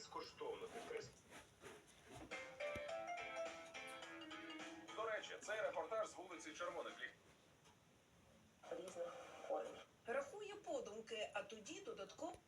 безкоштовно підкреслю. До речі, цей репортаж з вулиці Червоних Ліг. різних форм. Рахує подумки, а тоді додатково.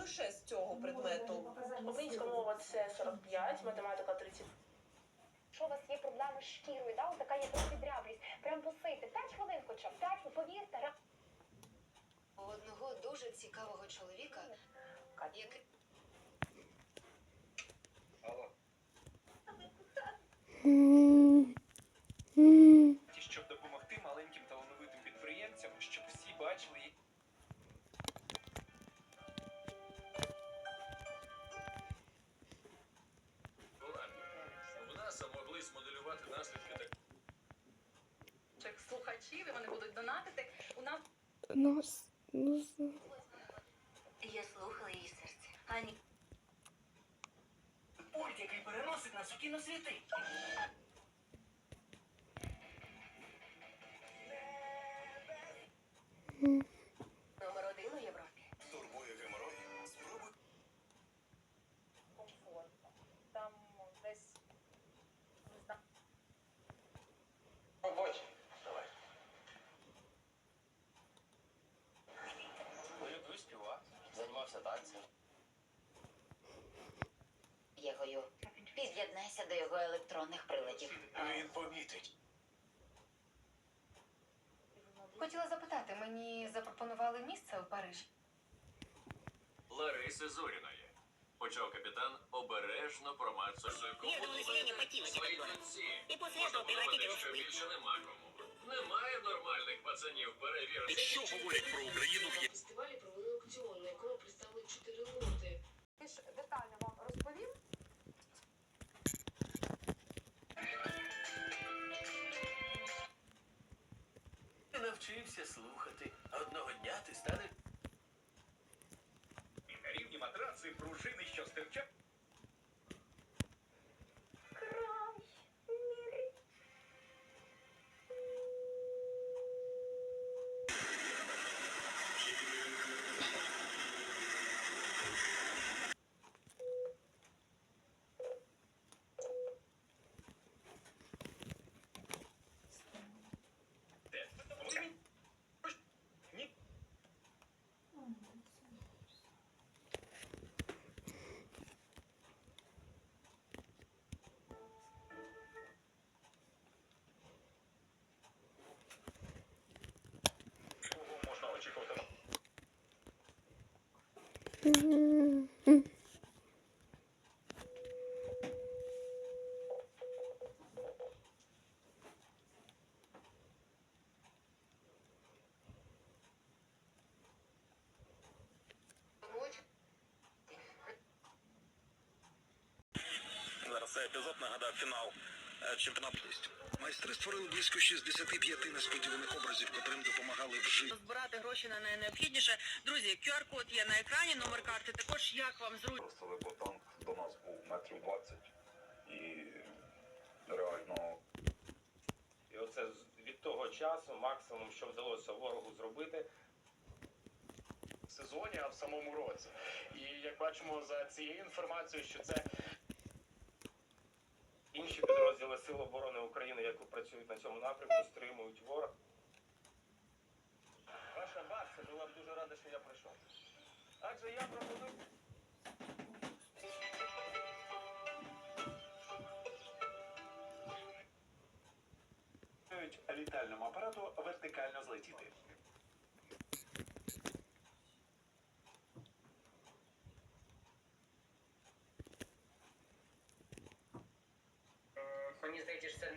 Лише з цього предмету. Українська мова це 45, математика 30. Якщо у вас є проблеми з шкірою, да, така є підряблість, прям посити, 5 хвилин хоча б, 5, ну повірте, У одного дуже цікавого чоловіка, який Алло. Слухачів, і вони будуть донатити. У нас Нас, нас, я слухала її серце. Ані Пульт, який переносить нас у кіносвіти. номер займався танцем. Єгою. Під'єднайся до його електронних приладів. Він помітить. хотіла запитати, мені запропонували місце у Парижі. Лариси Зоріної. Почав капітан обережно промацувати свої кінці. Можна подумати, що більше нема кому. Немає нормальних пацанів перевірити. Що говорять про Україну в фестивалі провели аукціон, на якому представили чотири лоти. Більш детально вам розповім. Ти навчився слухати. Одного дня ти станеш. На рівні матраци, пружини, що стирчать. Зараз цей епізод нагадав фінал е, чемпіонату. Майстри створили близько 65 несподіваних образів, котрим допомагали вжити. Збирати гроші на найнеобхідніше. Друзі, QR-код є на екрані, номер карти також. Як вам зручно? Просто бо танк до нас був метрів 20 і реально І оце від того часу максимум, що вдалося ворогу зробити. в сезоні, а в самому році. І як бачимо за цією інформацією, що це Інші підрозділи Сил оборони України, які працюють на цьому напрямку, стримують ворог. Ваша бабця була б дуже рада, що я прийшов. Адже я пропоную. літальному апарату вертикально злетіти. ሁኔታ የጀርሰን